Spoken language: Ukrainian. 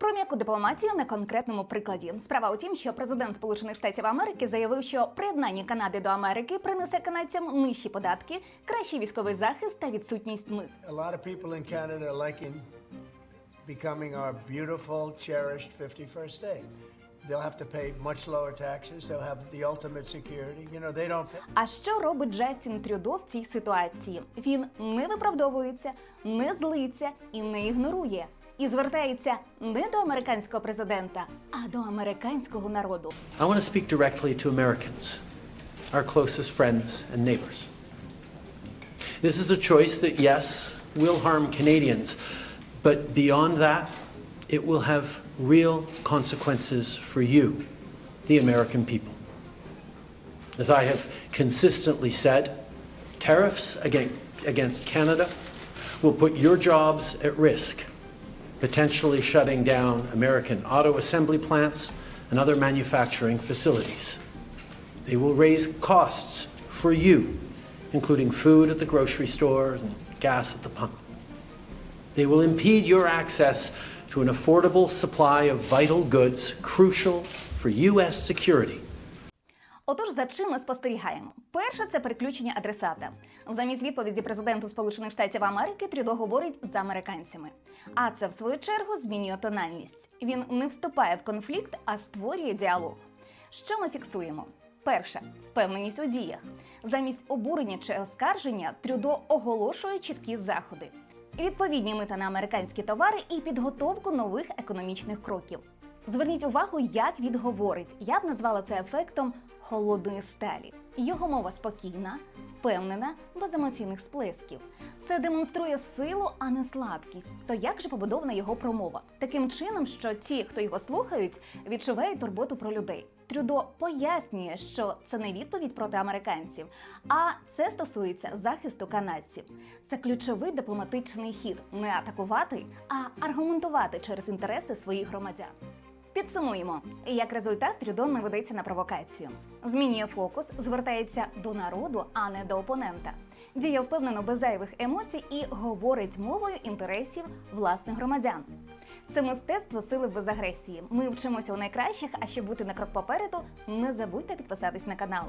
Про м'яку дипломатію на конкретному прикладі. Справа у тім, що президент Сполучених Штатів Америки заявив, що приєднання Канади до Америки принесе канадцям нижчі податки, кращий військовий захист та відсутність мит. A lot of people in Canada are liking becoming our beautiful, cherished 51st state. They'll have to pay much lower taxes. They'll have the ultimate security. You know, they don't pay. А що робить Джастін Трюдо в цій ситуації? Він не виправдовується, не злиться і не ігнорує. І звертається не до американського президента, а до американського народу. I want to speak directly to Americans, our closest friends and neighbors. This is a choice that, yes, will harm Canadians, but beyond that, it will have real consequences for you, the American people. As I have consistently said, tariffs against, against Canada will put your jobs at risk, potentially shutting down American auto assembly plants and other manufacturing facilities. They will raise costs for you, including food at the grocery stores and gas at the pump. They will impede your access to an affordable supply of vital goods crucial for U.S. security. Отож, за чим ми спостерігаємо? Перше це переключення адресата. Замість відповіді президенту Сполучених Штатів Америки Трюдо говорить з американцями. А це в свою чергу змінює тональність. Він не вступає в конфлікт, а створює діалог. Що ми фіксуємо? Перше впевненість у діях. Замість обурення чи оскарження Трюдо оголошує чіткі заходи. Відповідні мита на американські товари і підготовку нових економічних кроків. Зверніть увагу, як він говорить. Я б назвала це ефектом холодної сталі. Його мова спокійна, впевнена, без емоційних сплесків. Це демонструє силу, а не слабкість. То як же побудована його промова? Таким чином, що ті, хто його слухають, відчувають турботу про людей. Трюдо пояснює, що це не відповідь проти американців, а це стосується захисту канадців. Це ключовий дипломатичний хід не атакувати, а аргументувати через інтереси своїх громадян. Підсумуємо, як результат Трюдон не ведеться на провокацію. Змінює фокус, звертається до народу, а не до опонента. Діє впевнено без зайвих емоцій і говорить мовою інтересів власних громадян. Це мистецтво сили без агресії. Ми вчимося у найкращих, а щоб бути на крок попереду, не забудьте підписатись на канал.